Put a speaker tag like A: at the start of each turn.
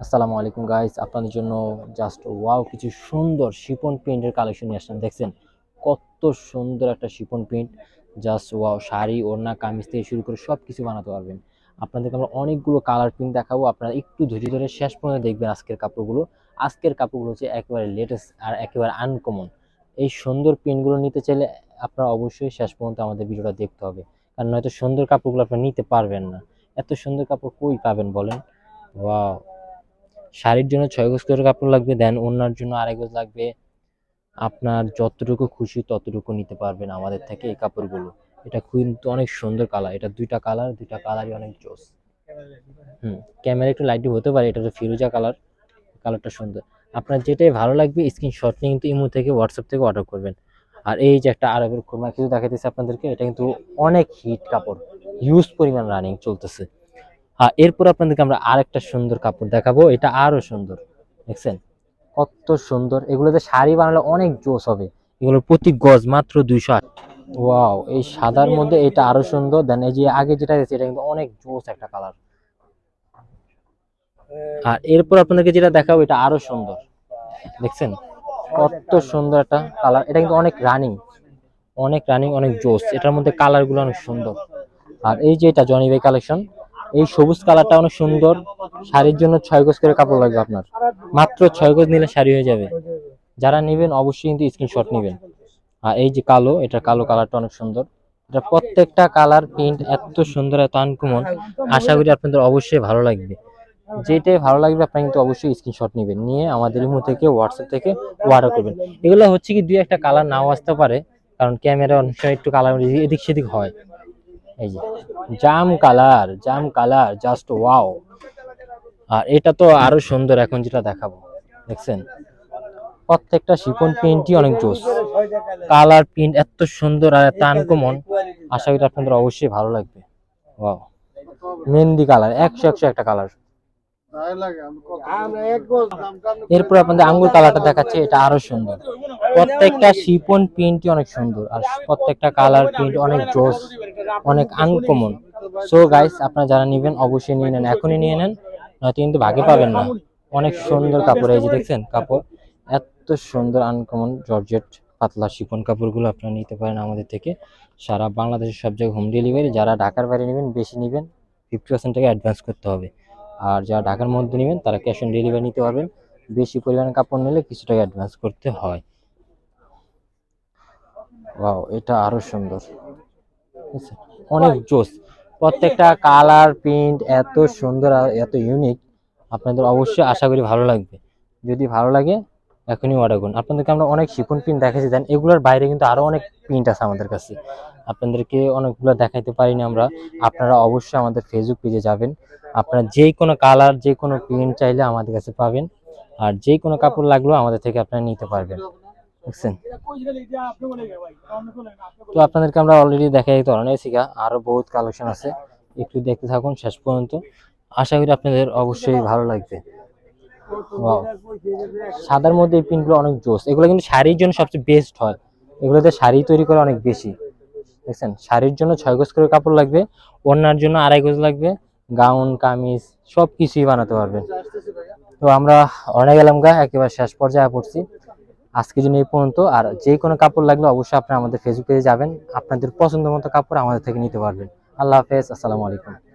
A: আসসালামু আলাইকুম গাইস আপনাদের জন্য জাস্ট ওয়াও কিছু সুন্দর শিপন প্রিন্টের কালেকশন নিয়ে আসলাম। দেখছেন? কত সুন্দর একটা chiffon print. Just wow sari, ওড়না, কামিজ থেকে শুরু করে সব কিছু বানাতে পারবেন। আপনাদেরকে আমরা অনেকগুলো কালার প্রিন্ট দেখাবো। আপনারা একটু ধৈর্য ধরে শেষ পর্যন্ত দেখবেন আজকের কাপড়গুলো। আজকের কাপড়গুলো হচ্ছে একেবারে লেটেস্ট আর একেবারে আনকমন এই সুন্দর প্রিন্টগুলো নিতে চাইলে আপনারা অবশ্যই শেষ পর্যন্ত আমাদের ভিডিওটা দেখতে হবে। কারণ নয়তো সুন্দর কাপড়গুলো আপনারা নিতে পারবেন না। এত সুন্দর কাপড় কই পাবেন বলেন? ওয়াও শাড়ির জন্য ছয় গজ করে কাপড় লাগবে দেন ওড়নার জন্য আড়াই গজ লাগবে। আপনার যতটুকু খুশি ততটুকু নিতে পারবেন আমাদের থেকে এই কাপড়গুলো। এটা কিন্তু অনেক সুন্দর কালার এটা দুইটা কালার দুইটা কালারই অনেক জোস। হুম ক্যামেরা একটু লাইটই হতে পারে, এটা তো ফিরোজা কালার কালারটা সুন্দর। আপনার যেটাই ভালো লাগবে স্ক্রিনশট নিয়ে কিন্তু ইমো থেকে হোয়াটসঅ্যাপ থেকে অর্ডার করবেন। আর এই যে একটা আরবের খুরমা কিছু দেখাইতেছে আপনাদেরকে, এটা কিন্তু অনেক হিট কাপড় হিউজ পরিমাণ রানিং চলতেছে। এরপর আপনাদেরকে আমরা আরেকটা সুন্দর কাপড় দেখাবো। এটা আরও সুন্দর, দেখছেন? কত সুন্দর। এগুলোতে শাড়ি বানালে অনেক জোস হবে। এগুলোর প্রতি গজ মাত্র দুইশো আট। ওয়াও, এই সাদার মধ্যে এটা আরও সুন্দর। দেন এই যে আগে যেটা গেছে এটা কিন্তু অনেক জোস একটা কালার। আর এরপর আপনাদেরকে যেটা দেখাবো, এটা আরও সুন্দর। দেখছেন? কত সুন্দর একটা কালার। এটা কিন্তু অনেক রানিং। অনেক রানিং, অনেক জোস। এটার মধ্যে কালারগুলো অনেক সুন্দর। আর এই যে এটা জনি ভাই কালেকশন এই সবুজ কালারটা অনেক সুন্দর। শাড়ির জন্য ছয় গজ করে কাপড় লাগবে আপনার। মাত্র ছয় গজ নিলে শাড়ি হয়ে যাবে। যারা নেবেন অবশ্যই কিন্তু স্ক্রিনশট নেবেন। আর এই যে কালো এটা কালো কালারটা অনেক সুন্দর। এটা প্রত্যেকটা কালার প্রিন্ট এত সুন্দর, এত আনকমন আশা করি আপনাদের অবশ্যই ভালো লাগবে। যেটাই ভালো লাগবে আপনি কিন্তু অবশ্যই স্ক্রিনশট নেবেন। নিয়ে আমাদের ইমো থেকে হোয়াটসঅ্যাপ থেকে অর্ডার করবেন। এগুলো হচ্ছে কি, দুই একটা কালার নাও আসতে পারে। কারণ ক্যামেরা অনেক সময় একটু কালার এদিক সেদিক হয়। এই যে, জাম কালার জাম কালার জাস্ট ওয়াও আর এটা তো আরও সুন্দর এখন যেটা দেখাবো, দেখছেন? প্রত্যেকটা শিফন প্রিন্টই অনেক জোস। কালার প্রিন্ট এত সুন্দর আর এত আনকমন আশা করি আপনাদের অবশ্যই ভালো লাগবে। ওয়াও মেহেন্দি কালার, একশো একশো একটা কালার। এরপর আপনাদের আঙ্গুর কালারটা দেখাচ্ছে, এটা আরও সুন্দর। প্রত্যেকটা শিপন প্রিন্টই অনেক সুন্দর, আর প্রত্যেকটা কালার প্রিন্ট অনেক জোস। অনেক আনকমন সো গাইস আপনারা যারা নেবেন অবশ্যই নিয়ে নেন। এখনই নিয়ে নেন নয়তো কিন্তু ভাগে পাবেন না। অনেক সুন্দর কাপড় এই যে দেখছেন কাপড় এত সুন্দর আনকমন জর্জেট পাতলা শিফন কাপড়গুলো আপনারা নিতে পারেন আমাদের থেকে। সারা বাংলাদেশের সব জায়গায় হোম ডেলিভারি যারা ঢাকার বাইরে নেবেন বেশি নেবেন ফিফটি পার্সেন্ট টাকা অ্যাডভান্স করতে হবে। আর যারা ঢাকার মধ্যে নেবেন তারা ক্যাশ অন ডেলিভারি নিতে পারবেন। বেশি পরিমাণে কাপড় নিলে কিছু টাকা অ্যাডভান্স করতে হয়। ওয়াও এটা আরও সুন্দর? অনেক জোস। প্রত্যেকটা কালার প্রিন্ট এত সুন্দর আর এত ইউনিক আপনাদের অবশ্যই আশা করি ভালো লাগবে। যদি ভালো লাগে এখনই অর্ডার করুন। আপনাদেরকে আমরা অনেক শিফন প্রিন্ট দেখাচ্ছি দেন এগুলোর বাইরে কিন্তু আরও অনেক প্রিন্ট আছে আমাদের কাছে। আপনাদেরকে অনেকগুলো দেখাইতে পারিনি আমরা। আপনারা অবশ্যই আমাদের ফেসবুক পেজে যাবেন। আপনারা যে কোনো কালার যে কোনো প্রিন্ট চাইলে আমাদের কাছে পাবেন। আর যে কোনো কাপড় লাগলেও আমাদের থেকে আপনারা নিতে পারবেন। বুঝছেন? তো আপনাদেরকে আমরা অলরেডি দেখাই দিতে অনেক শিখা আরও বহুত কালেকশন আছে। একটু দেখতে থাকুন শেষ পর্যন্ত। আশা করি আপনাদের অবশ্যই ভালো লাগবে. সাদার মধ্যে এই প্রিন্টগুলো অনেক জোস। এগুলো কিন্তু শাড়ির জন্য সবচেয়ে বেস্ট হয়। এগুলোতে শাড়ি তৈরি করে অনেক বেশি। দেখছেন? শাড়ির জন্য ছয় গজ করে কাপড় লাগবে। ওড়নার জন্য আড়াই গজ লাগবে। গাউন কামিজ সব কিছুই বানাতে পারবেন। তো আমরা অনেক গেলাম গা। একেবারে শেষ পর্যায়ে পড়ছি। আজকের জন্য এই পর্যন্ত। আর যে কোনো কাপড় লাগলে অবশ্যই আপনারা আমাদের ফেসবুক পেজে যাবেন। আপনাদের পছন্দ মতো কাপড় আমাদের থেকে নিতে পারবেন। আল্লাহ হাফেজ, আসসালামু আলাইকুম।